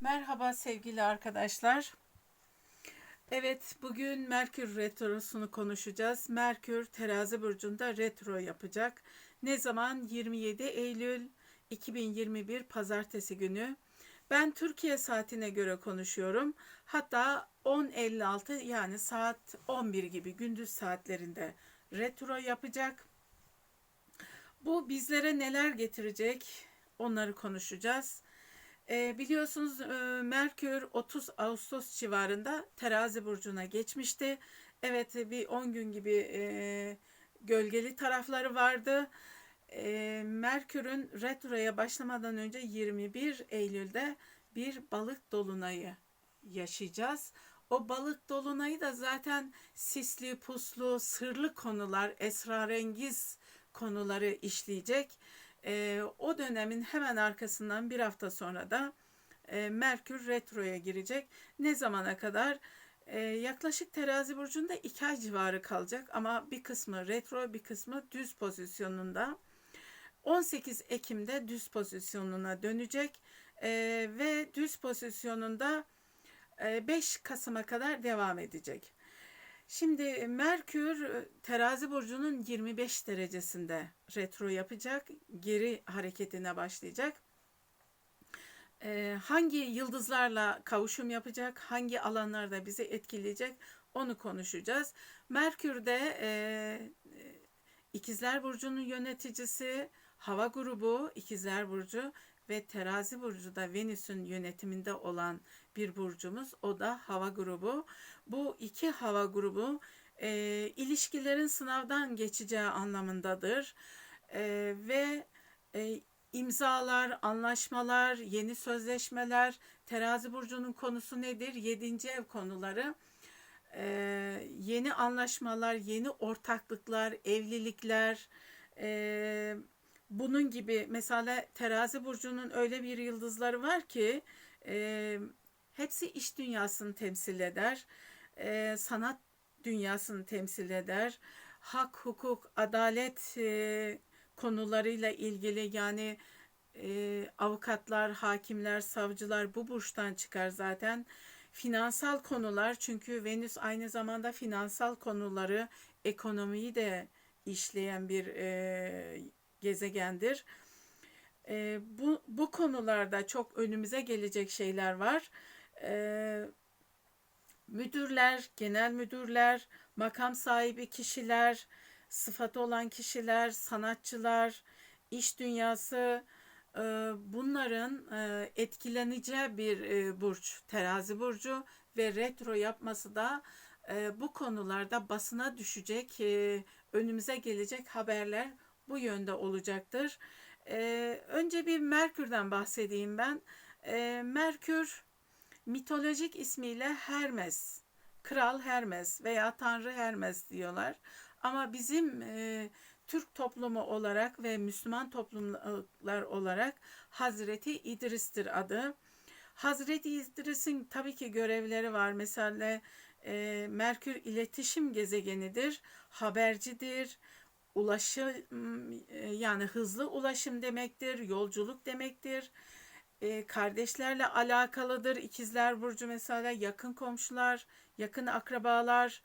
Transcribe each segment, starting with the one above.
Merhaba sevgili arkadaşlar. Evet, bugün Merkür Retrosu'nu konuşacağız. Merkür terazi burcunda retro yapacak. Ne zaman? 27 Eylül 2021 Pazartesi günü. Ben Türkiye saatine göre konuşuyorum. Hatta 10.56 yani saat 11 gibi gündüz saatlerinde retro yapacak. Bu bizlere neler getirecek? Onları konuşacağız. E, biliyorsunuz e, Merkür 30 Ağustos civarında terazi burcuna geçmişti. Evet bir 10 gün gibi e, gölgeli tarafları vardı. E, Merkür'ün retroya başlamadan önce 21 Eylül'de bir balık dolunayı yaşayacağız. O balık dolunayı da zaten sisli, puslu, sırlı konular, esrarengiz konuları işleyecek. E, o dönemin hemen arkasından bir hafta sonra da e, Merkür retroya girecek. Ne zamana kadar? E, yaklaşık terazi burcunda iki ay civarı kalacak ama bir kısmı retro bir kısmı düz pozisyonunda. 18 Ekim'de düz pozisyonuna dönecek e, ve düz pozisyonunda e, 5 Kasım'a kadar devam edecek. Şimdi Merkür e, terazi burcunun 25 derecesinde retro yapacak. Geri hareketine başlayacak. Ee, hangi yıldızlarla kavuşum yapacak? Hangi alanlarda bizi etkileyecek? Onu konuşacağız. Merkür de e, İkizler Burcu'nun yöneticisi, hava grubu İkizler Burcu ve terazi burcu da Venüs'ün yönetiminde olan bir burcumuz. O da hava grubu. Bu iki hava grubu e, ilişkilerin sınavdan geçeceği anlamındadır. E, ve e, imzalar, anlaşmalar, yeni sözleşmeler, terazi burcunun konusu nedir? Yedinci ev konuları. E, yeni anlaşmalar, yeni ortaklıklar, evlilikler, e, bunun gibi mesela terazi burcunun öyle bir yıldızları var ki e, hepsi iş dünyasını temsil eder. E, sanat dünyasını temsil eder. Hak, hukuk, adalet e, konularıyla ilgili yani e, avukatlar, hakimler, savcılar bu burçtan çıkar zaten. Finansal konular çünkü Venüs aynı zamanda finansal konuları, ekonomiyi de işleyen bir e, gezegendir. E, bu, bu konularda çok önümüze gelecek şeyler var. E, müdürler, genel müdürler, makam sahibi kişiler, sıfatı olan kişiler, sanatçılar, iş dünyası e, bunların e, etkileneceği bir e, burç, terazi burcu ve retro yapması da e, bu konularda basına düşecek, e, önümüze gelecek haberler bu yönde olacaktır. Ee, önce bir Merkür'den bahsedeyim ben. Ee, Merkür mitolojik ismiyle Hermes, Kral Hermes veya Tanrı Hermes diyorlar. Ama bizim e, Türk toplumu olarak ve Müslüman toplumlar olarak Hazreti İdris'tir adı. Hazreti İdris'in tabii ki görevleri var. Mesela e, Merkür iletişim gezegenidir, habercidir, ulaşım e, yani hızlı ulaşım demektir, yolculuk demektir. E, kardeşlerle alakalıdır. İkizler Burcu mesela yakın komşular, yakın akrabalar.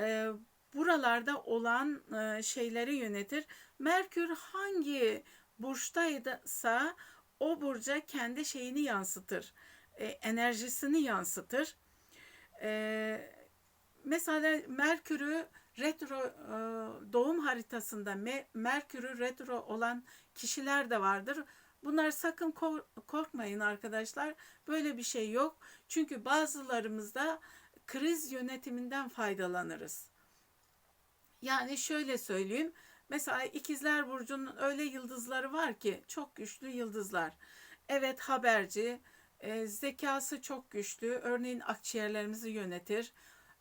E, buralarda olan e, şeyleri yönetir. Merkür hangi burçtaysa o burca kendi şeyini yansıtır. E, enerjisini yansıtır. E, mesela Merkür'ü retro e, doğum haritasında Merkür'ü retro olan kişiler de vardır. Bunlar sakın korkmayın arkadaşlar. Böyle bir şey yok. Çünkü bazılarımızda kriz yönetiminden faydalanırız. Yani şöyle söyleyeyim. Mesela ikizler burcunun öyle yıldızları var ki çok güçlü yıldızlar. Evet haberci, e, zekası çok güçlü. Örneğin akciğerlerimizi yönetir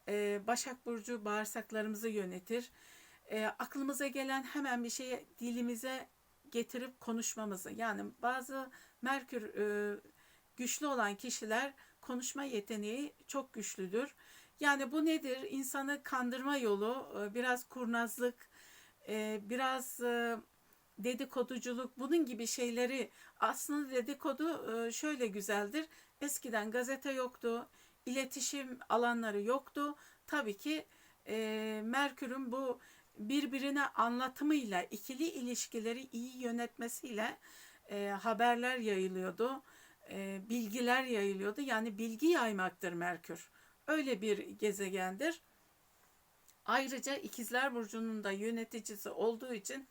e, Başak Burcu bağırsaklarımızı yönetir. E, aklımıza gelen hemen bir şeyi dilimize getirip konuşmamızı. Yani bazı Merkür e, güçlü olan kişiler konuşma yeteneği çok güçlüdür. Yani bu nedir? İnsanı kandırma yolu, e, biraz kurnazlık, e, biraz e, dedikoduculuk, bunun gibi şeyleri aslında dedikodu şöyle güzeldir. eskiden gazete yoktu, iletişim alanları yoktu. Tabii ki Merkür'ün bu birbirine anlatımıyla, ikili ilişkileri iyi yönetmesiyle e, haberler yayılıyordu, e, bilgiler yayılıyordu. Yani bilgi yaymaktır Merkür. Öyle bir gezegendir. Ayrıca İkizler Burcu'nun da yöneticisi olduğu için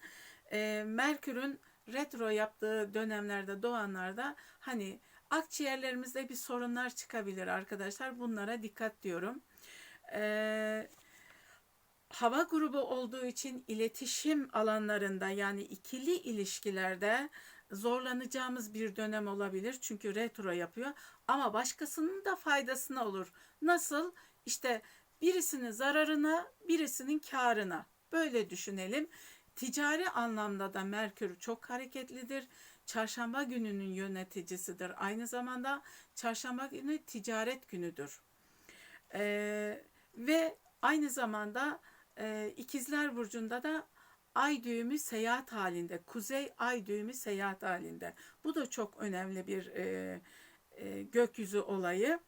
e, Merkür'ün retro yaptığı dönemlerde doğanlarda hani akciğerlerimizde bir sorunlar çıkabilir arkadaşlar. Bunlara dikkat diyorum. Eee hava grubu olduğu için iletişim alanlarında yani ikili ilişkilerde zorlanacağımız bir dönem olabilir. Çünkü retro yapıyor ama başkasının da faydasına olur. Nasıl? İşte birisinin zararına, birisinin karına. Böyle düşünelim. Ticari anlamda da Merkür çok hareketlidir. Çarşamba gününün yöneticisidir. Aynı zamanda çarşamba günü ticaret günüdür. Ee, ve aynı zamanda e, İkizler Burcu'nda da ay düğümü seyahat halinde. Kuzey ay düğümü seyahat halinde. Bu da çok önemli bir e, e, gökyüzü olayı.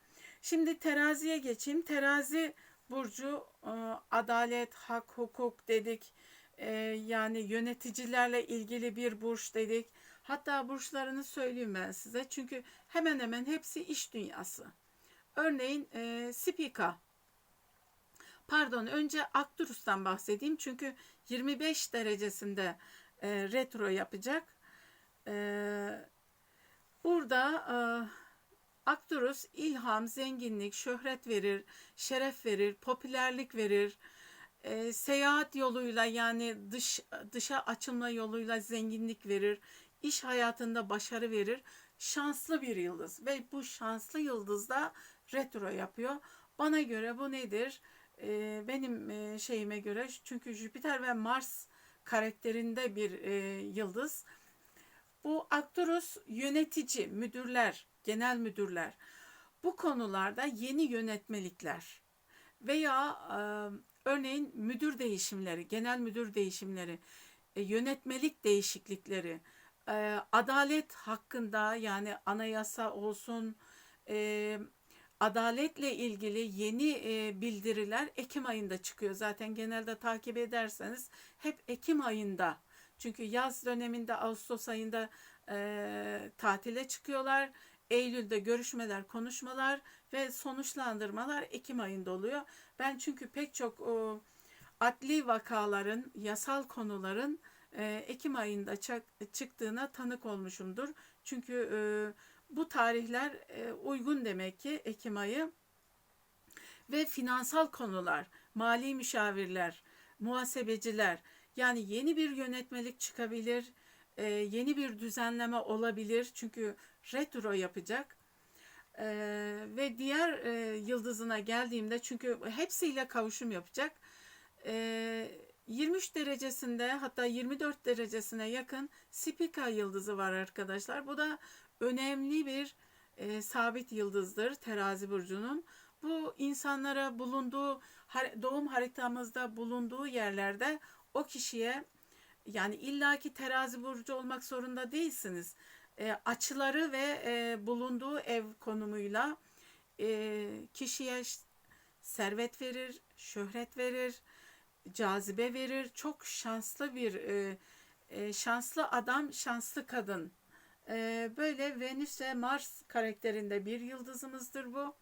Şimdi teraziye geçeyim. Terazi burcu e, adalet, hak, hukuk dedik. E, yani yöneticilerle ilgili bir burç dedik. Hatta burçlarını söyleyeyim ben size. Çünkü hemen hemen hepsi iş dünyası. Örneğin e, Spika Pardon önce Akturus'tan bahsedeyim. Çünkü 25 derecesinde e, retro yapacak. E, burada e, Akturus ilham, zenginlik, şöhret verir, şeref verir, popülerlik verir. E, seyahat yoluyla yani dış dışa açılma yoluyla zenginlik verir. İş hayatında başarı verir. Şanslı bir yıldız ve bu şanslı yıldız da retro yapıyor. Bana göre bu nedir? E, benim e, şeyime göre çünkü Jüpiter ve Mars karakterinde bir e, yıldız. Bu Arcturus yönetici, müdürler, genel müdürler. Bu konularda yeni yönetmelikler veya e, örneğin müdür değişimleri, genel müdür değişimleri, e, yönetmelik değişiklikleri, e, adalet hakkında yani anayasa olsun, e, adaletle ilgili yeni e, bildiriler Ekim ayında çıkıyor. Zaten genelde takip ederseniz hep Ekim ayında. Çünkü yaz döneminde Ağustos ayında e, tatile çıkıyorlar. Eylül'de görüşmeler, konuşmalar ve sonuçlandırmalar Ekim ayında oluyor. Ben çünkü pek çok o, adli vakaların, yasal konuların e, Ekim ayında çıktığına tanık olmuşumdur. Çünkü e, bu tarihler e, uygun demek ki Ekim ayı ve finansal konular, mali müşavirler, muhasebeciler yani yeni bir yönetmelik çıkabilir, e, yeni bir düzenleme olabilir çünkü retro yapacak. E, ve diğer e, yıldızına geldiğimde çünkü hepsiyle kavuşum yapacak. E, 23 derecesinde hatta 24 derecesine yakın Spica yıldızı var arkadaşlar. Bu da önemli bir e, sabit yıldızdır terazi burcunun. Bu insanlara bulunduğu doğum haritamızda bulunduğu yerlerde o kişiye yani illaki terazi burcu olmak zorunda değilsiniz. E, açıları ve e, bulunduğu ev konumuyla e, kişiye servet verir, şöhret verir, cazibe verir. Çok şanslı bir e, e, şanslı adam, şanslı kadın ee, böyle Venüs ve Mars karakterinde bir yıldızımızdır bu.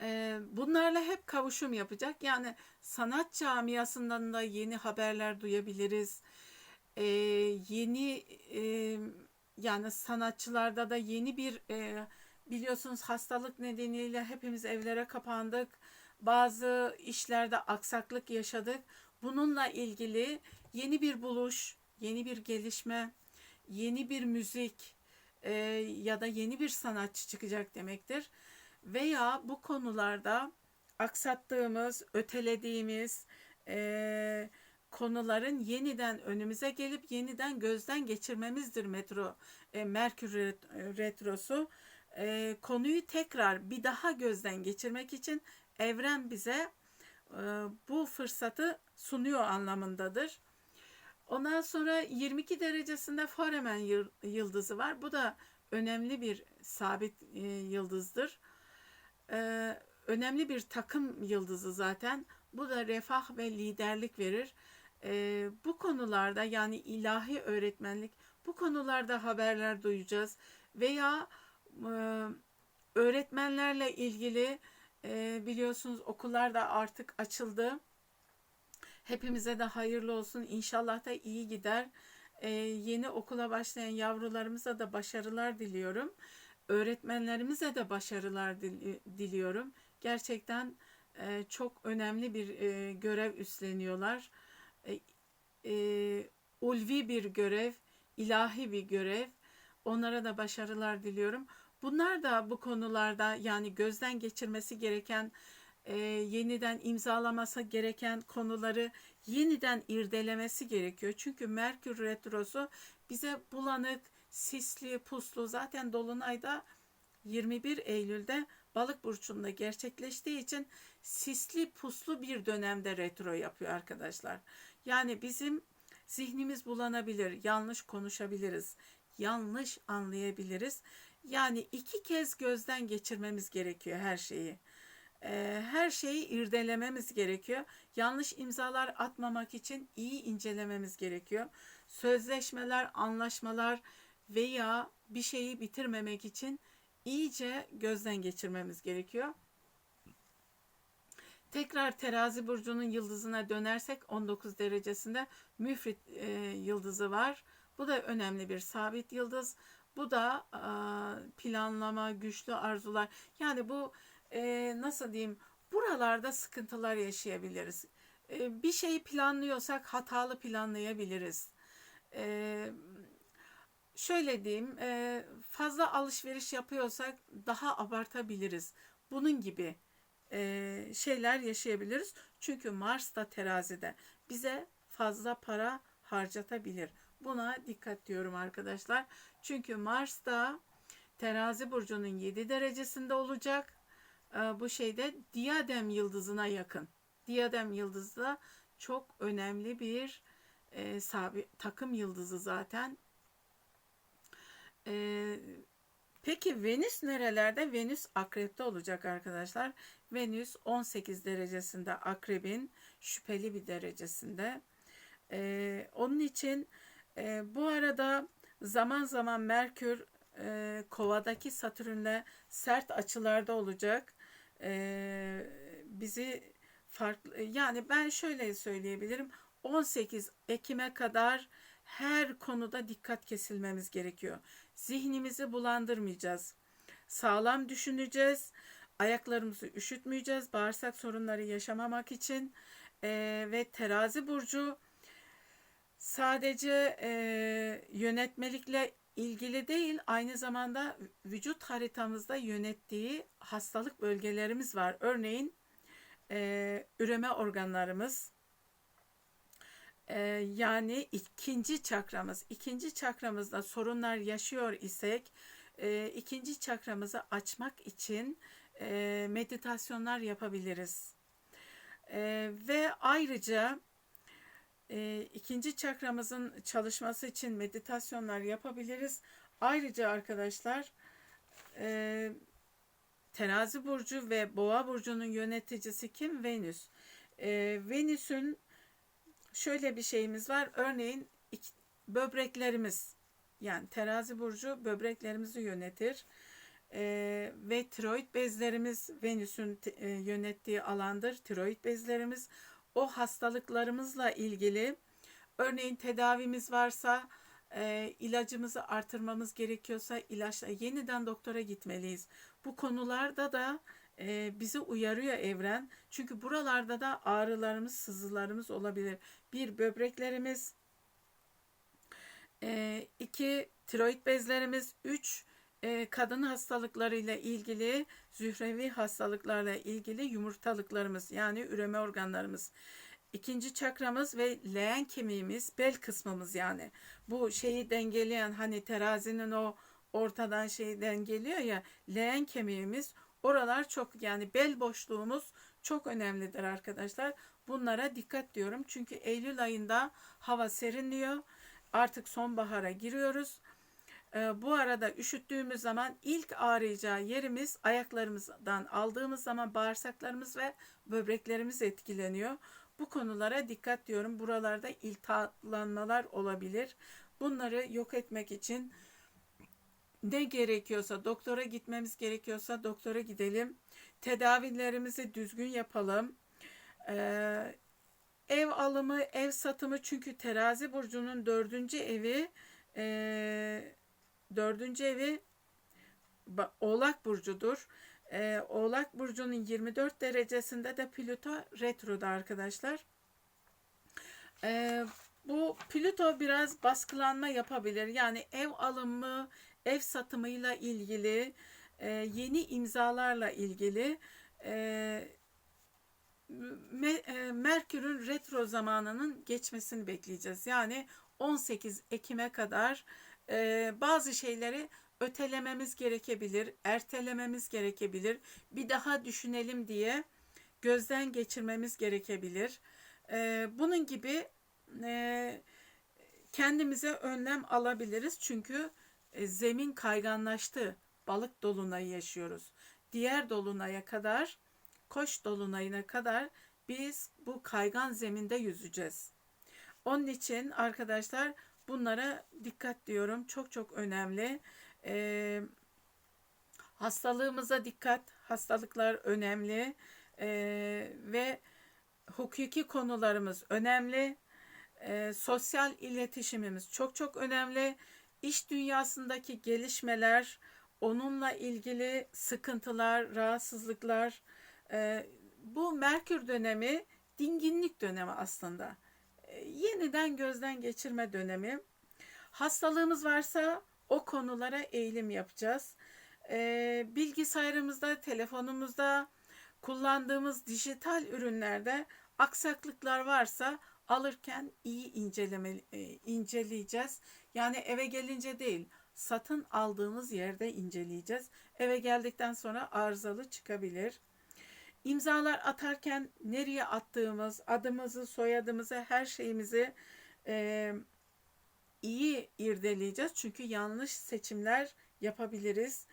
Ee, bunlarla hep kavuşum yapacak. Yani sanat camiasından da yeni haberler duyabiliriz. Ee, yeni e, yani sanatçılarda da yeni bir e, biliyorsunuz hastalık nedeniyle hepimiz evlere kapandık. Bazı işlerde aksaklık yaşadık. Bununla ilgili yeni bir buluş, yeni bir gelişme, yeni bir müzik e, ya da yeni bir sanatçı çıkacak demektir. Veya bu konularda aksattığımız, ötelediğimiz e, konuların yeniden önümüze gelip yeniden gözden geçirmemizdir metro e, Merkür retrosu. E, konuyu tekrar bir daha gözden geçirmek için evren bize e, bu fırsatı sunuyor anlamındadır. Ondan sonra 22 derecesinde Foreman yıldızı var. Bu da önemli bir sabit e, yıldızdır. E, önemli bir takım yıldızı zaten. Bu da refah ve liderlik verir. E, bu konularda yani ilahi öğretmenlik bu konularda haberler duyacağız veya öğretmenlerle ilgili biliyorsunuz okullar da artık açıldı. Hepimize de hayırlı olsun. İnşallah da iyi gider. E, yeni okula başlayan yavrularımıza da başarılar diliyorum. Öğretmenlerimize de başarılar diliyorum. Gerçekten e, çok önemli bir e, görev üstleniyorlar. E, e, ulvi bir görev, ilahi bir görev. Onlara da başarılar diliyorum. Bunlar da bu konularda yani gözden geçirmesi gereken, e, yeniden imzalaması gereken konuları yeniden irdelemesi gerekiyor. Çünkü Merkür Retrosu bize bulanık, sisli, puslu zaten Dolunay'da 21 Eylül'de Balık burcunda gerçekleştiği için sisli puslu bir dönemde retro yapıyor arkadaşlar. Yani bizim zihnimiz bulanabilir, yanlış konuşabiliriz, yanlış anlayabiliriz. Yani iki kez gözden geçirmemiz gerekiyor her şeyi. Her şeyi irdelememiz gerekiyor. Yanlış imzalar atmamak için iyi incelememiz gerekiyor. Sözleşmeler, anlaşmalar veya bir şeyi bitirmemek için iyice gözden geçirmemiz gerekiyor. Tekrar terazi burcunun yıldızına dönersek 19 derecesinde müfrit e, yıldızı var. Bu da önemli bir sabit yıldız. Bu da e, planlama, güçlü arzular. Yani bu e, nasıl diyeyim buralarda sıkıntılar yaşayabiliriz. E, bir şeyi planlıyorsak hatalı planlayabiliriz. E, şöyle diyeyim e, fazla alışveriş yapıyorsak daha abartabiliriz. Bunun gibi e, şeyler yaşayabiliriz. Çünkü Mars da terazide bize fazla para harcatabilir. Buna dikkat diyorum arkadaşlar. Çünkü Mars da terazi burcunun 7 derecesinde olacak. E, bu şeyde diyadem yıldızına yakın. Diyadem yıldızı da çok önemli bir e, sabit, takım yıldızı zaten. E, peki Venüs nerelerde? Venüs akrepte olacak arkadaşlar. Venüs 18 derecesinde akrebin şüpheli bir derecesinde. E, onun için e, bu arada zaman zaman Merkür e, kovadaki Satürn'le sert açılarda olacak. E, bizi farklı yani ben şöyle söyleyebilirim. 18 Ekim'e kadar her konuda dikkat kesilmemiz gerekiyor. Zihnimizi bulandırmayacağız. Sağlam düşüneceğiz. Ayaklarımızı üşütmeyeceğiz. Bağırsak sorunları yaşamamak için. E, ve terazi burcu sadece e, yönetmelikle ilgili değil, aynı zamanda vücut haritamızda yönettiği hastalık bölgelerimiz var. Örneğin e, üreme organlarımız, e, yani ikinci çakramız. İkinci çakramızda sorunlar yaşıyor isek, e, ikinci çakramızı açmak için e, meditasyonlar yapabiliriz. E, ve ayrıca e, ikinci çakramızın çalışması için meditasyonlar yapabiliriz. Ayrıca arkadaşlar e, terazi burcu ve boğa burcunun yöneticisi kim? Venüs. E, Venüs'ün şöyle bir şeyimiz var. Örneğin iki, böbreklerimiz yani terazi burcu böbreklerimizi yönetir. E, ve tiroid bezlerimiz Venüs'ün e, yönettiği alandır. Tiroid bezlerimiz o hastalıklarımızla ilgili örneğin tedavimiz varsa e, ilacımızı artırmamız gerekiyorsa ilaçla yeniden doktora gitmeliyiz. Bu konularda da e, bizi uyarıyor evren. Çünkü buralarda da ağrılarımız, sızılarımız olabilir. Bir böbreklerimiz, e, iki tiroid bezlerimiz, üç e, kadın hastalıklarıyla ilgili, zührevi hastalıklarla ilgili yumurtalıklarımız yani üreme organlarımız. İkinci çakramız ve leğen kemiğimiz, bel kısmımız yani. Bu şeyi dengeleyen hani terazinin o ortadan şeyi dengeliyor ya leğen kemiğimiz oralar çok yani bel boşluğumuz çok önemlidir arkadaşlar. Bunlara dikkat diyorum. Çünkü Eylül ayında hava serinliyor. Artık sonbahara giriyoruz E, bu arada üşüttüğümüz zaman ilk ağrıyacağı yerimiz ayaklarımızdan aldığımız zaman bağırsaklarımız ve böbreklerimiz etkileniyor. Bu konulara dikkat diyorum. Buralarda iltihaplanmalar olabilir. Bunları yok etmek için ne gerekiyorsa, doktora gitmemiz gerekiyorsa doktora gidelim. Tedavilerimizi düzgün yapalım. Ee, ev alımı, ev satımı çünkü terazi burcunun dördüncü evi e, dördüncü evi Oğlak burcudur. Ee, Oğlak burcunun 24 derecesinde de Plüto retroda arkadaşlar. Ee, bu Plüto biraz baskılanma yapabilir. Yani ev alımı, ev satımıyla ilgili, e, yeni imzalarla ilgili e, e, Merkür'ün retro zamanının geçmesini bekleyeceğiz. Yani 18 Ekim'e kadar e, bazı şeyleri ötelememiz gerekebilir, ertelememiz gerekebilir, bir daha düşünelim diye gözden geçirmemiz gerekebilir. E, bunun gibi kendimize önlem alabiliriz çünkü zemin kayganlaştı. Balık dolunayı yaşıyoruz. Diğer dolunaya kadar koş dolunayına kadar biz bu kaygan zeminde yüzeceğiz. Onun için arkadaşlar bunlara dikkat diyorum. Çok çok önemli. Ee, hastalığımıza dikkat. Hastalıklar önemli. Ee, ve hukuki konularımız önemli. Ee, sosyal iletişimimiz çok çok önemli. İş dünyasındaki gelişmeler, onunla ilgili sıkıntılar, rahatsızlıklar, e, bu Merkür dönemi dinginlik dönemi aslında. E, yeniden gözden geçirme dönemi. Hastalığımız varsa o konulara eğilim yapacağız. E, bilgisayarımızda, telefonumuzda kullandığımız dijital ürünlerde aksaklıklar varsa alırken iyi inceleme, e, inceleyeceğiz. Yani eve gelince değil, satın aldığımız yerde inceleyeceğiz. Eve geldikten sonra arızalı çıkabilir. İmzalar atarken nereye attığımız, adımızı, soyadımızı, her şeyimizi e, iyi irdeleyeceğiz. Çünkü yanlış seçimler yapabiliriz.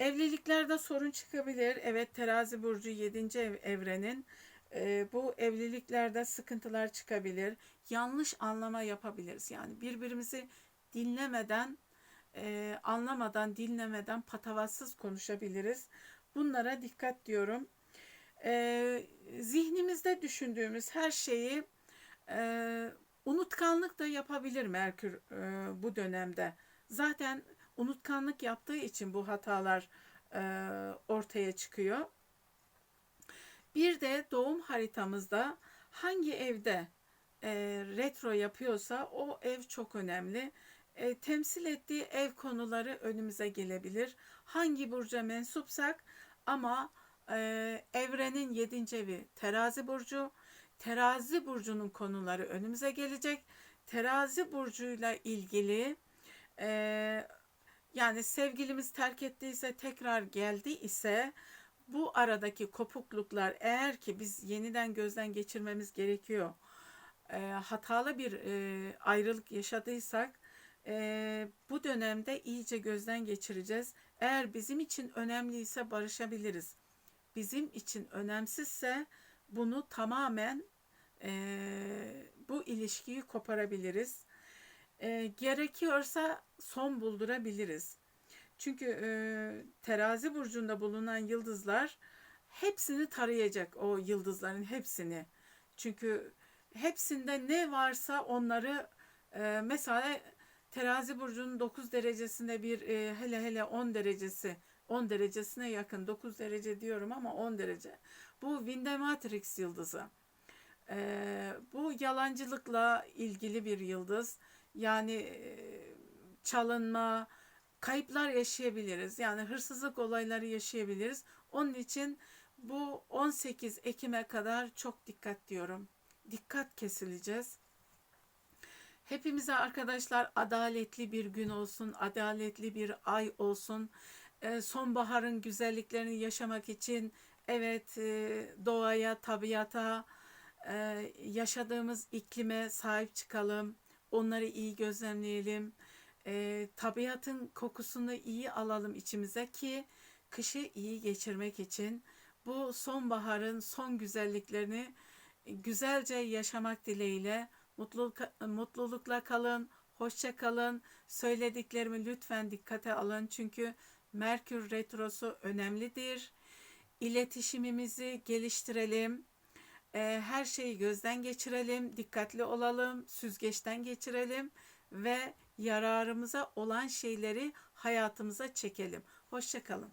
Evliliklerde sorun çıkabilir. Evet terazi burcu 7. ev evrenin. E, bu evliliklerde sıkıntılar çıkabilir. Yanlış anlama yapabiliriz. Yani birbirimizi dinlemeden, e, anlamadan, dinlemeden patavatsız konuşabiliriz. Bunlara dikkat diyorum e, zihnimizde düşündüğümüz her şeyi e, unutkanlık da yapabilir Merkür e, bu dönemde. Zaten unutkanlık yaptığı için bu hatalar e, ortaya çıkıyor. Bir de doğum haritamızda hangi evde e, retro yapıyorsa o ev çok önemli. E, temsil ettiği ev konuları önümüze gelebilir. Hangi burca mensupsak ama ee, evrenin yedinci evi terazi burcu. Terazi burcunun konuları önümüze gelecek. Terazi burcuyla ilgili e, yani sevgilimiz terk ettiyse tekrar geldi ise bu aradaki kopukluklar eğer ki biz yeniden gözden geçirmemiz gerekiyor. E, hatalı bir e, ayrılık yaşadıysak e, bu dönemde iyice gözden geçireceğiz. Eğer bizim için önemliyse barışabiliriz bizim için önemsizse bunu tamamen e, bu ilişkiyi koparabiliriz. E, gerekiyorsa son buldurabiliriz. Çünkü e, terazi burcunda bulunan yıldızlar hepsini tarayacak o yıldızların hepsini. Çünkü hepsinde ne varsa onları e, mesela terazi burcunun 9 derecesinde bir e, hele hele 10 derecesi 10 derecesine yakın 9 derece diyorum ama 10 derece. Bu Windematrix yıldızı. Ee, bu yalancılıkla ilgili bir yıldız. Yani e, çalınma, kayıplar yaşayabiliriz. Yani hırsızlık olayları yaşayabiliriz. Onun için bu 18 Ekim'e kadar çok dikkat diyorum. Dikkat kesileceğiz. Hepimize arkadaşlar adaletli bir gün olsun, adaletli bir ay olsun. E, sonbaharın güzelliklerini yaşamak için evet e, doğaya, tabiata, e, yaşadığımız iklime sahip çıkalım. Onları iyi gözlemleyelim. tabiatın kokusunu iyi alalım içimize ki kışı iyi geçirmek için bu sonbaharın son güzelliklerini güzelce yaşamak dileğiyle mutluluk, mutlulukla kalın, hoşça kalın. Söylediklerimi lütfen dikkate alın çünkü Merkür Retrosu önemlidir. İletişimimizi geliştirelim. Ee, Her şeyi gözden geçirelim, dikkatli olalım, süzgeçten geçirelim ve yararımıza olan şeyleri hayatımıza çekelim. Hoşça kalın.